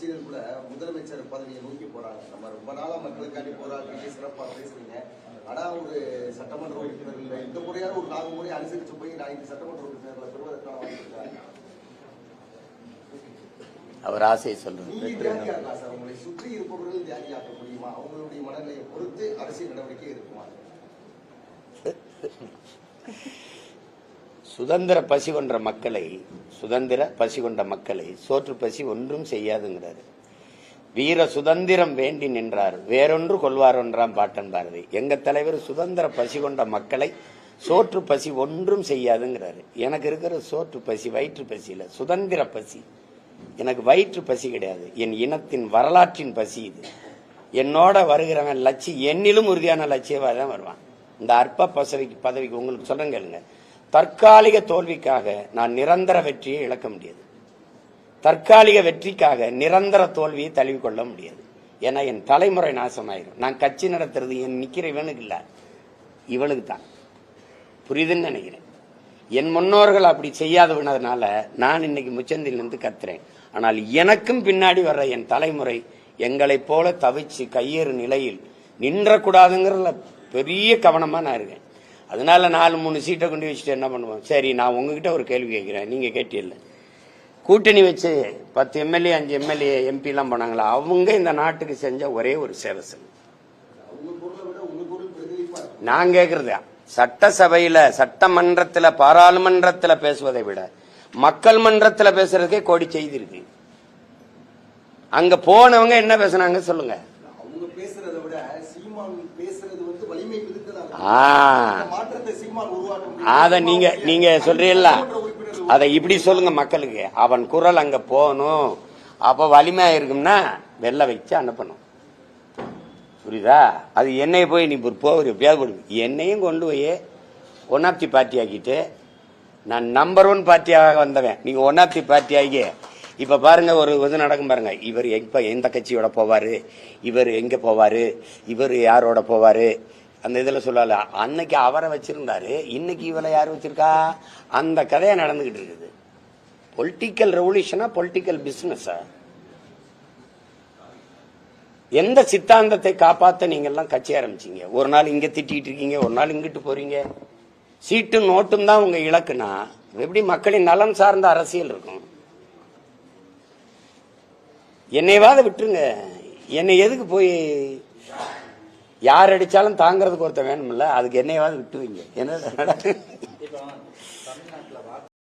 கட்சிகள் கூட முதலமைச்சர் பதவியை நோக்கி போறாங்க. நம்ம ரொம்ப நாளா மக்களுக்காண்டி போராடி சிறப்பா பேசுறீங்க. ஆனா ஒரு சட்டமன்ற உறுப்பினர்கள். இந்த முறையாவது ஒரு நான்கு முறை அனுசரிச்சு போய் நான் இந்த சட்டமன்ற உறுப்பினர்களை பெறுவதற்கான வாய்ப்பு? அவர் ஆசை சொல்றது நீங்க தியாகியாகலாம் சார்? உங்களை சுற்றி இருப்பவர்கள் தியாகியாக்க முடியுமா? அவங்களுடைய மனநிலையை பொறுத்து அரசியல் நடவடிக்கை இருக்குமா? சுதந்திர பசி கொன்ற மக்களை சுதந்திர பசி கொண்ட மக்களை சோற்று பசி ஒன்றும் செய்யாதுங்கிறாரு. வீர சுதந்திரம் வேண்டி நின்றார். வேறொன்று கொள்வார் ஒன்றாம் பாட்டன் பாரதி எங்க தலைவர் சுதந்திர பசி கொண்ட மக்களை சோற்று பசி ஒன்றும் செய்யாதுங்கிறாரு. எனக்கு இருக்கிற சோற்று பசி வயிற்று பசி சுதந்திர பசி. எனக்கு வயிற்று பசி கிடையாது. என் இனத்தின் வரலாற்றின் பசி இது. என்னோட வருகிறவன் லட்சி என்னிலும் உறுதியான லட்சியவாதி தான் வருவான். இந்த அற்ப பதவிக்கு பதவிக்கு உங்களுக்கு சொல்றேன் கேளுங்க. தற்காலிக தோல்விக்காக நான் நிரந்தர வெற்றியை இழக்க முடியாது. தற்காலிக வெற்றிக்காக நிரந்தர தோல்வியை தழுவிக்கொள்ள முடியாது. ஏன்னா என் தலைமுறை நாசமாயிரும். நான் கட்சி நடத்துறது என் நிக்கிற இவனுக்கு இல்ல. இவனுக்கு தான். புரியுதுன்னு நினைக்கிறேன். என் முன்னோர்கள் அப்படி செய்யாதவனதுனால நான் இன்னைக்கு முச்சந்திலிருந்து கத்துறேன். ஆனால் எனக்கும் பின்னாடி வர்ற என் தலைமுறை எங்களைப் போல தவிச்சு கையேறு நிலையில் நின்றக்கூடாதுங்கிறதுல பெரிய கவனமாக நான் இருக்கேன். அதனால நாலு மூணு சீட்டை கொண்டு வச்சுட்டு என்ன பண்ணுவோம்? சரி நான் உங்ககிட்ட ஒரு கேள்வி கேட்குறேன். நீங்கள் கேட்டீல்ல கூட்டணி வச்சு பத்து எம்எல்ஏ அஞ்சு எம்எல்ஏ எம்பிலாம் போனாங்களா? அவங்க இந்த நாட்டுக்கு செஞ்ச ஒரே ஒரு சேவை செஞ்சு நான் கேட்கறது? சட்டசபையில சட்டமன்றத்தில் பாராளுமன்றத்தில் பேசுவதை விட மக்கள் மன்றத்தில் பேசுறதுக்கே கோடி செய்தி இருக்கு. அங்க போனவங்க என்ன பேசுனாங்க சொல்லுங்க. அத நீங்க நீங்க சொல்றீல்ல. அத இப்படி சொல்லுங்க மக்களுக்கு. அவன் குரல் அங்க போகணும். அப்ப வலிமையா இருக்கும்னா வெள்ள வச்சு அனுப்பணும். புரியுதா? அது என்னைய போய் நீ ஒரு போகிற எப்படியாவது என்னையும் கொண்டு போய் ஒன் ஆஃப் தி பார்ட்டி ஆக்கிட்டு நான் நம்பர் ஒன் பார்ட்டியாக வந்தவன். நீங்க ஒன் ஆஃப் தி பார்ட்டி ஆகி இப்ப பாருங்க ஒரு இது நடக்கும் பாருங்க. இவர் எப்ப எந்த கட்சியோட போவாரு? இவர் எங்க போவாரு? இவர் யாரோட போவாரு? அந்த இதில் சொல்லல. அன்னைக்கு அவரை வச்சிருந்தாரு. இன்னைக்கு இவளை யார் வச்சிருக்கா? அந்த கதையை நடந்துகிட்டு இருக்குது. பொலிட்டிக்கல் ரெவல்யூஷனா பொலிட்டிக்கல் பிசினஸா எந்த சித்தாந்தத்தை காப்பாற்ற நீங்கள்லாம் கட்சி ஆரம்பிச்சீங்க? ஒரு நாள் இங்கே திட்டிகிட்டு இருக்கீங்க ஒரு நாள் இங்கிட்டு போறீங்க. சீட்டும் நோட்டும் தான் உங்கள் இலக்குனா எப்படி மக்களின் நலன் சார்ந்த அரசியல் இருக்கும்? என்னையவாத விட்டுருங்க. என்னை எதுக்கு போய் யார் அடித்தாலும் தாங்கிறதுக்கு ஒருத்தன் வேணும்ல அதுக்கு என்னையவாத விட்டுருவீங்க. என்ன